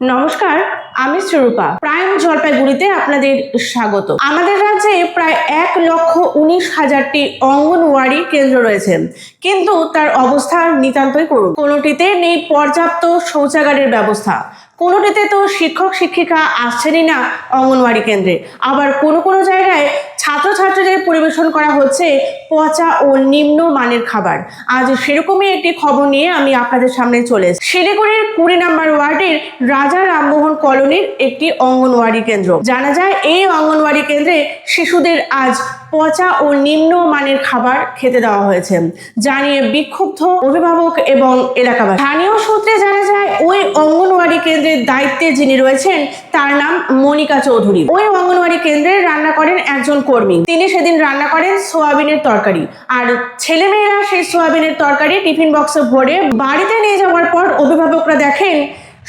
নমস্কার, আমি সুরূপা প্রাইম জলপাইগুড়িতে আপনাদের স্বাগত। আমাদের রাজ্যে প্রায় এক লক্ষ উনিশ হাজারটি অঙ্গনওয়াড়ি কেন্দ্র রয়েছে। কিন্তু তার অবস্থা নিতান্তই করুন কোনোটিতে নেই পর্যাপ্ত শৌচাগারের ব্যবস্থা। কোনোটিতে তো শিক্ষক শিক্ষিকা আসছেনই না অঙ্গনওয়াড়ি কেন্দ্রে। আবার কোনো কোনো জায়গায় ছাত্রছাত্রীদের পরিবেশন করা হচ্ছে পচা ও নিম্ন মানের খাবার। আজ সেরকমই একটি খবর নিয়ে আমি আপনাদের সামনে চলে শিলিগুড়ির কুড়ি নাম্বার ওয়ার্ডের রাজা রামমোহন কলোনির একটি অঙ্গনওয়াড়ি কেন্দ্র। জানা যায়, এই অঙ্গনওয়াড়ি কেন্দ্রে শিশুদের আজ পচা ও নিম্ন মানের খাবার খেতে দেওয়া হয়েছে জানিয়ে বিক্ষুব্ধ অভিভাবক এবং এলাকাবাসী। স্থানীয় সূত্রে জানা যায়, ওই অঙ্গনওয়াড়ি কেন্দ্রের দায়িত্বে যিনি রয়েছেন, তার নাম মনিকা চৌধুরী। ওই অঙ্গনওয়াড়ি কেন্দ্রে রান্না করেন একজন কর্মী। তিনি সেদিন রান্না করেন সোয়াবিনের তরকারি। আর ছেলেমেয়েরা সেই সোয়াবিনের তরকারি টিফিন বক্সে ভরে বাড়িতে নিয়ে যাওয়ার পর অভিভাবকরা দেখেন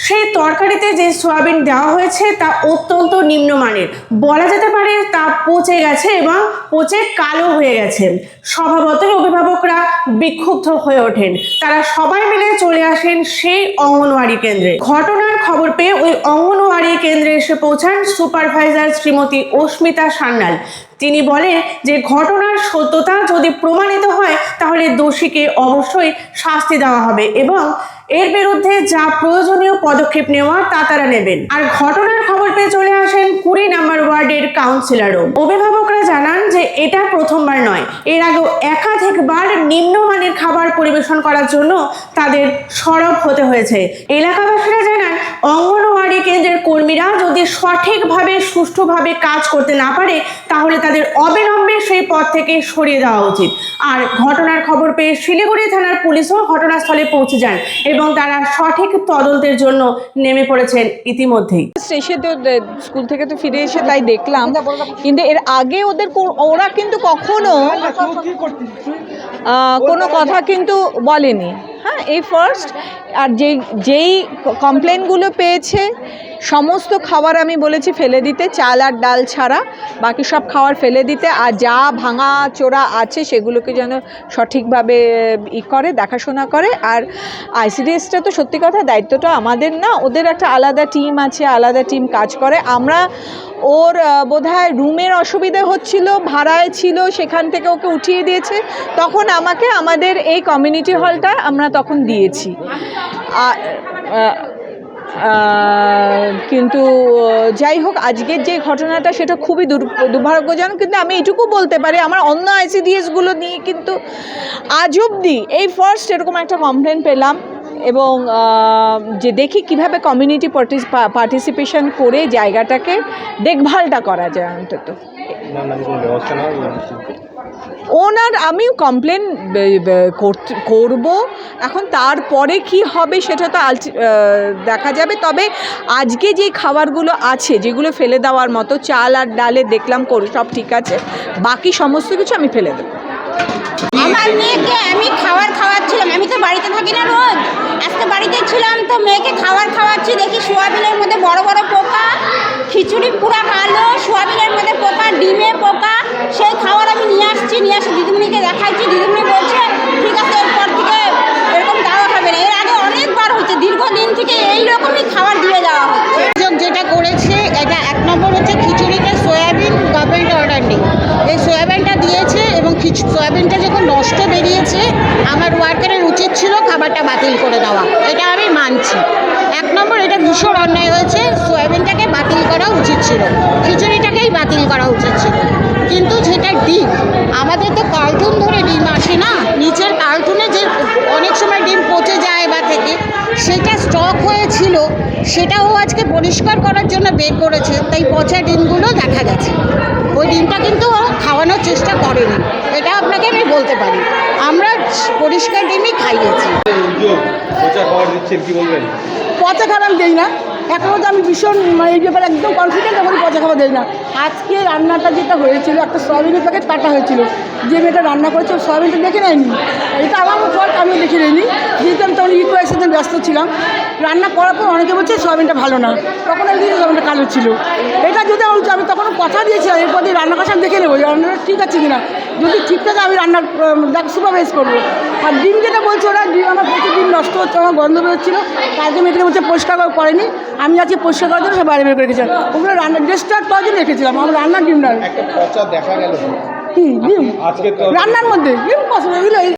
সেই তরকারিতে যে সয়াবিন দেওয়া হয়েছে তা অত্যন্ত নিম্নমানের। বলা যেতে পারে তা পচে গেছে এবং পচে কালো হয়ে গেছে। স্বভাবতই অভিভাবকরা বিক্ষুব্ধ হয়ে ওঠেন। তারা সবাই মিলে চলে আসেন সেই অঙ্গনওয়াড়ি কেন্দ্রে। ঘটনার খবর পেয়ে ওই অঙ্গনওয়াড়ি কেন্দ্রে এসে পৌঁছান সুপারভাইজার শ্রীমতী অস্মিতা সান্যাল। তিনি বলেন যে, ঘটনার সত্যতা যদি প্রমাণিত হয়, তাহলে দোষীকে অবশ্যই শাস্তি দেওয়া হবে এবং এর বিরুদ্ধে যা প্রয়োজনীয় পদক্ষেপ নেওয়া তা তারা নেবেন। আর ঘটনার খবর পেয়ে চলে আসেন কুড়ি নাম্বার ওয়ার্ডের কাউন্সিলরও। অভিভাবকরা জানান যে এটা প্রথমবার নয়। এর আগেও একাধিকবার নিম্নমানের খাবার পরিবেশন করার জন্য তাদের সরব হতে হয়েছে। এলাকাবাসীরা জানান অঙ্গনওয়াড়ি কেন্দ্রের কর্মীরা যদি সঠিকভাবে, সুষ্ঠুভাবে কাজ করতে না পারে, তাহলে তাদের অবিলম্বে সেই পদ থেকে সরিয়ে দেওয়া উচিত। আর ঘটনার খবর পেয়ে শিলিগুড়ি থানার পুলিশও ঘটনাস্থলে পৌঁছে যান এবং তারা সঠিক তদন্তের জন্য নেমে পড়েছেন ইতিমধ্যেই। এসে তো স্কুল থেকে তো ফিরে এসে তাই দেখলাম। কিন্তু এর আগে ওদের ওরা কিন্তু কখনো কোনো কথা কিন্তু বলেনি। হ্যাঁ এই ফার্স্ট আর যেই যেই কমপ্লেনগুলো পেয়েছে, সমস্ত খাবার আমি বলেছি ফেলে দিতে, চাল আর ডাল ছাড়া, বাকি সব খাবার ফেলে দিতে, আর যা ভাঙা চোরা আছে সেগুলোকে যেন সঠিকভাবে, ই করে, দেখাশোনা করে, আর আইসিডিএসটা তো সত্যি কথা দায়িত্বটা আমাদের না, ওদের একটা আলাদা টিম আছে, আলাদা টিম কাজ করে, আমরা ওর বোধহয় রুমের অসুবিধে হচ্ছিল, ভাড়ায় ছিল, সেখান থেকে ওকে উঠিয়ে দিয়েছে, তখন আমাকে আমাদের এই কমিউনিটি হলটা আমরা তখন দিয়েছি। কিন্তু যাই হোক, আজকের যে ঘটনাটা, সেটা খুবই দুর- দুর্ভাগ্যজনক, কিন্তু আমি এটুকু বলতে পারি, আমার অন্য আইসিডিএসগুলো নিয়ে কিন্তু আজ অবধি এই ফার্স্ট এরকম একটা কমপ্লেন পেলাম এবং যে দেখি কীভাবে কমিউনিটি পার্টিসিপেশন করে জায়গাটাকে, দেখভালটা করা যায় অন্তত। ওনার আমিও কমপ্লেন করব। এখন তারপরে কি হবে সেটা তো দেখা যাবে। তবে আজকে যে খাবারগুলো আছে, যেগুলো ফেলে দেওয়ার মতো, চাল আর ডালে দেখলাম করো, সব ঠিক আছে। বাকি সমস্ত কিছু আমি ফেলে দেবো। আমার মেয়েকে আমি খাবার খাওয়াচ্ছিলাম। আমি তো বাড়িতে থাকি না রোজ। আজকে বাড়িতে ছিলাম তো মেয়েকে খাবার খাওয়াচ্ছি, দেখি সোয়াবিনের মধ্যে বড় বড় পোকা খিচুড়ি পুরা কালো সোয়াবিনের মধ্যে পোকা ডিমে পোকা সেই খাবার আমি নিয়ে আসি, দিদিমণিকে দেখাইছি, দিদিমণি বলছে, ঠিক আছে, এরপর থেকে এরকম দেওয়া হবে না। এর আগে অনেকবার হচ্ছে, দীর্ঘদিন থেকে এই রকমই খাবার দিয়ে দেওয়া হচ্ছে। যেটা করেছে, এটা এক নম্বর হচ্ছে খিচুড়িতে সয়াবিন গভর্নমেন্ট অর্ডার নেই। এই সয়াবিনটা দিয়েছে এবং সয়াবিনটা যখন নষ্ট বেরিয়েছে, আমার ওয়ার্কারের উচিত ছিল খাবারটা বাতিল করে দেওয়া। এটা আমি মানছি। এক নম্বর, এটা ভীষণ অন্যায় হয়েছে। সয়াবিনটাকে বাতিল করা উচিত ছিল। খিচুড়িটাকেই বাতিল করা উচিত ছিল কিন্তু যেটা ডিম আমাদের তো কার্টুন ধরে ডিম আসে না নিচের কার্টুনে যে অনেক সময় ডিম পচে যায় বা থেকে সেটা হয়েছিল সেটাও আজকে পরিষ্কার করার জন্য বের করেছে। তাই পচা ডিমগুলো দেখা গেছে। ওই ডিমটা কিন্তু ও খাওয়ানোর চেষ্টা করেনি। এটা আপনাকে আমি বলতে পারি। আমরা পরিষ্কার ডিমই খাইয়েছি। পচা খাবার দিচ্ছেন কি বলবেন? পচা খাবার আমি দিই না। এখনও তো আমি ভীষণ মানে এই ব্যাপারে একদম কনফিডেন্ট এখন পচা খাবার দিই না। আজকে রান্নাটা যেটা হয়েছিল একটা সয়াবিনের প্যাকেট কাটা হয়েছিল। যে মেয়েটা রান্না করেছে সয়াবিনটা দেখে নেয়নি। এটা আমার ফল্ট আমিও দেখে ব্যস্ত ছিলাম। রান্না করার পর অনেকে বলছে সয়াবিনটা ভালো না। তখন আমি দিদি সয়াবিনটা কালো ছিল। এটা যদি আমি আমি তখন কথা দিয়েছিলাম এরপর দিয়ে রান্না কষা আমি দেখে নেব যে রান্নাটা ঠিক আছে কিনা। যদি ঠিক থাকে আমি রান্নার সুপারভাইজ করব। আর ডিম যেটা বলছে ওরা ডিম আমার প্রচুর ডিম নষ্ট হচ্ছে আমার গন্ধ বেরোচ্ছিলো কালকে মেয়েকে বলছে পরিষ্কার করেনি আমি আজকে পরিষ্কার করার জন্য সব বাইরে বের করে রেখেছিলাম। ওগুলো রান্না ডিস্টার্ব করার জন্য রেখেছিলাম। আমার রান্নার ডিম দেখা গেল। কি ডিম। রান্নার মধ্যে ইম্পসিবল এগুলো